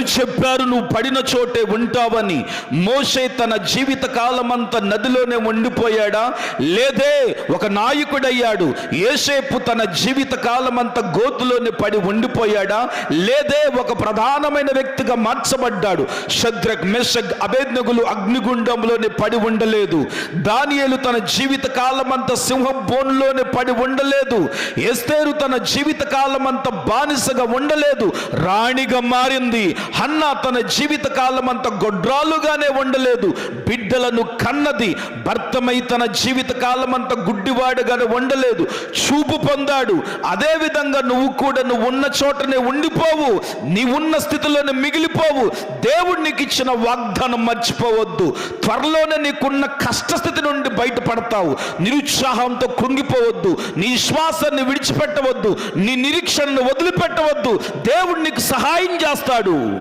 చెప్పారు నువ్వు పడిన చోటే ఉంటావని? మోషే తన జీవిత కాలమంతా నదిలోనే ఉండిపోయాడా? లేదే ఒక నాయకుడయ్యాడు. ఏసేపు తన జీవిత కాలమంతా గోతులోనే పడి ఉండిపోయాడా? లేదే ఒక ప్రధానమైన వ్యక్తిగా మార్చబడ్డాడు. శద్రక్ మెషక్ అభేజ్ఞగులు అగ్నిగుండంలోనే పడి ఉండలేదు. దానియలు తన జీవిత కాలమంతా సింహం బోన్లోనే పడి ఉండలేదు. ఎస్తేరు తన జీవిత కాలమంతా బానిసగా ఉండలేదు. రాణిగా మారింది. హన్న తన జీవిత కాలమంతా గొడ్రాలుగానే ఉండలేదు బిడ్డలను కన్నది భర్తమై తన జీవిత కాలమంతా గుడ్డివాడుగానే ఉండలేదు చూపు పొందాడు. అదే విధంగా నువ్వు కూడా నువ్వు ఉన్న చోటనే ఉండిపోవు. నీ ఉన్న స్థితిలోనే మిగిలిపోవు. దేవుడు నీకు ఇచ్చిన వాగ్దానం మర్చిపోవద్దు. త్వరలోనే నీకున్న కష్టస్థితి నుండి బయటపడతావు. నిరుత్సాహంతో కృంగిపోవద్దు. నీ శ్వాసాన్ని విడిచిపెట్టవద్దు. నీ నిరీక్షణను వదిలిపెట్టవద్దు. దేవుడు నీకు సహాయం చేస్తాడు.